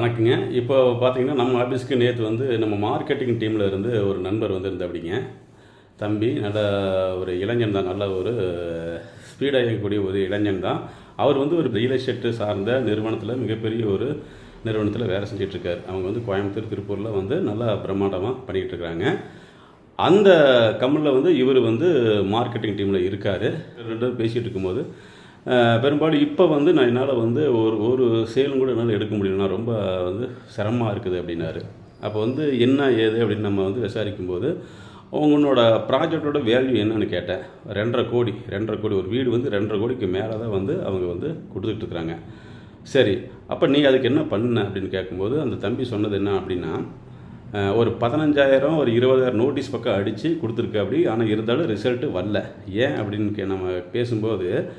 வணக்கங்க. இப்போ பார்த்தீங்கன்னா நம்ம ஆஃபீஸ்க்கு நேற்று வந்து நம்ம மார்க்கெட்டிங் டீமில் இருந்து ஒரு நண்பர் வந்து தம்பி நல்ல ஒரு இளைஞன் தான் நல்ல ஒரு ஸ்பீடாக இயங்கக்கூடிய ஒரு இளைஞன் தான். அவர் வந்து ஒரு ரியல் எஸ்டேட்டு சார்ந்த நிறுவனத்தில் மிகப்பெரிய ஒரு நிறுவனத்தில் வேலை செஞ்சிட்ருக்கார். அவங்க வந்து கோயம்புத்தூர் திருப்பூரில் வந்து நல்லா பிரம்மாண்டமாக பண்ணிகிட்டு இருக்கிறாங்க அந்த கம்பெனியில் வந்து இவர் வந்து மார்க்கெட்டிங் டீமில் இருக்கார். ரெண்டு பேசிகிட்டு இருக்கும்போது பெரும்பாலும் இப்போ வந்து நான் என்னால் வந்து ஒரு ஒரு சேலும் கூட என்னால் எடுக்க முடியலன்னா ரொம்ப வந்து சிரமமாக இருக்குது அப்படின்னாரு. அப்போ வந்து என்ன ஏது அப்படின்னு நம்ம வந்து விசாரிக்கும்போது உங்களோட ப்ராஜெக்டோட வேல்யூ என்னன்னு கேட்டேன். ரெண்டரை கோடி ரெண்டரை கோடி ஒரு வீடு வந்து ரெண்டரை கோடிக்கு மேலே தான் வந்து அவங்க வந்து கொடுத்துட்டு இருக்கிறாங்க சரி அப்போ நீ அதுக்கு என்ன பண்ண அப்படின்னு கேட்கும்போது அந்த தம்பி சொன்னது என்ன அப்படின்னா ஒரு பதினஞ்சாயிரம் ஒரு இருபதாயிரம் நோட்டீஸ் பக்கம் அடித்து கொடுத்துருக்கு அப்படி ஆனால் இருந்தாலும் ரிசல்ட்டு வரல. ஏன் அப்படின்னு கே- நம்ம பேசும்போது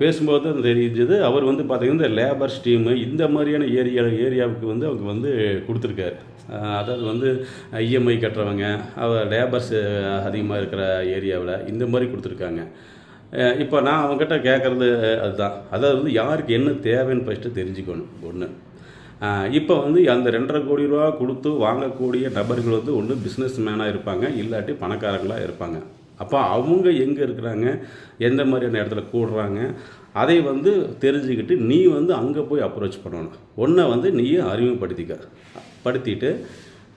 பேசும்போது தான் தெரிஞ்சது. அவர் வந்து பார்த்திங்கன்னா இந்த லேபர் ஸ்டீமு இந்த மாதிரியான ஏரியா ஏரியாவுக்கு வந்து அவங்க வந்து கொடுத்துருக்காரு. அதாவது வந்து இஎம்ஐ கட்டுறவங்க அவர் லேபர்ஸ் அதிகமாக இருக்கிற ஏரியாவில் இந்த மாதிரி கொடுத்துருக்காங்க. இப்போ நான் அவங்ககிட்ட கேட்குறது அதுதான். அதாவது வந்து யாருக்கு என்ன தேவைன்னு ஃபஸ்ட்டு தெரிஞ்சுக்கணும் ஒன்று இப்போ வந்து அந்த ரெண்டரை கோடி ரூபா கொடுத்து வாங்கக்கூடிய நபர்கள் வந்து ஒன்று பிஸ்னஸ் மேனாக இருப்பாங்க இல்லாட்டி பணக்காரங்களாக இருப்பாங்க. அப்போ அவங்க எங்கே இருக்கிறாங்க? எந்த மாதிரியான இடத்துல கூடுறாங்க? அதை வந்து தெரிஞ்சுக்கிட்டு நீ வந்து அங்கே போய் அப்ரோச் பண்ணணும். ஒன்றை வந்து நீயே அறிமுகப்படுத்திக்க. படுத்திட்டு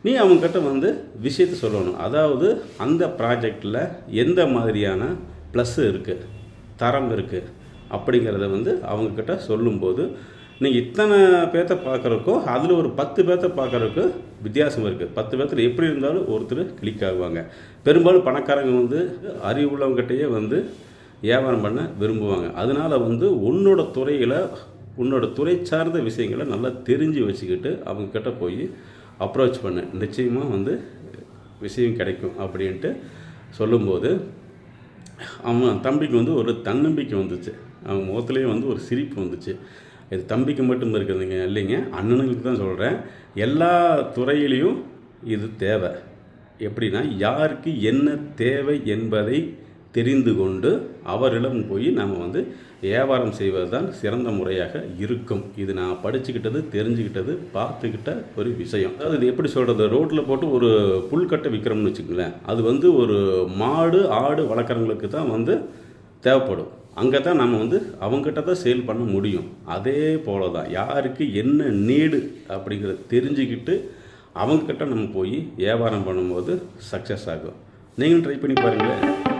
நீ அவங்கக்கிட்ட வந்து விஷயத்தை சொல்லணும். அதாவது அந்த ப்ராஜெக்டில் எந்த மாதிரியான ப்ளஸ் இருக்குது தரம் இருக்குது அப்படிங்கிறத வந்து அவங்கக்கிட்ட சொல்லும்போது நீங்கள் இத்தனை பேர்த்த பார்க்குறக்கோ அதில் ஒரு பத்து பேர்த்த பார்க்குறக்கு வித்தியாசம் இருக்குது பத்து பேர்த்தில் எப்படி இருந்தாலும் ஒருத்தர் கிளிக் ஆகுவாங்க. பெரும்பாலும் பணக்காரங்க வந்து அறிவுள்ளவங்ககிட்டயே வந்து வியாபாரம் பண்ண விரும்புவாங்க. அதனால் வந்து உன்னோட துறையில் உன்னோட துறை சார்ந்த விஷயங்களை நல்லா தெரிஞ்சு வச்சுக்கிட்டு அவங்கக்கிட்ட போய் அப்ரோச் பண்ணு. நிச்சயமாக வந்து விஷயம் கிடைக்கும் அப்படின்ட்டு சொல்லும்போது அவன் தம்பிக்கு வந்து ஒரு தன்னம்பிக்கை வந்துச்சு. அவன் முகத்துலேயும் வந்து ஒரு சிரிப்பு வந்துச்சு. இது தம்பிக்கு மட்டும் இருக்கிறதுங்க இல்லைங்க. அண்ணனுங்களுக்கு தான் சொல்கிறேன் எல்லா துறையிலையும் இது தேவை. எப்படின்னா யாருக்கு என்ன தேவை என்பதை தெரிந்து கொண்டு அவரிடம் போய் நாம் வந்து வியாபாரம் செய்வது தான் சிறந்த முறையாக இருக்கும். இது நான் படிச்சுக்கிட்டது தெரிஞ்சுக்கிட்டது பார்த்துக்கிட்ட ஒரு விஷயம். அதாவது இது எப்படி சொல்கிறது ரோட்டில் போட்டு ஒரு புல்கட்டை விற்கிறோம்னு வச்சுக்கோங்களேன். அது வந்து ஒரு மாடு ஆடு வளர்க்குறவங்களுக்கு தான் வந்து தேவைப்படும். அங்கே தான் நம்ம வந்து அவங்ககிட்ட தான் சேல் பண்ண முடியும். அதே போல தான் யாருக்கு என்ன நீடு அப்படிங்கிறத தெரிஞ்சுக்கிட்டு அவங்கக்கிட்ட நம்ம போய் வியாபாரம் பண்ணும்போது சக்ஸஸ் ஆகும். நீங்களும் ட்ரை பண்ணி பாருங்களேன்.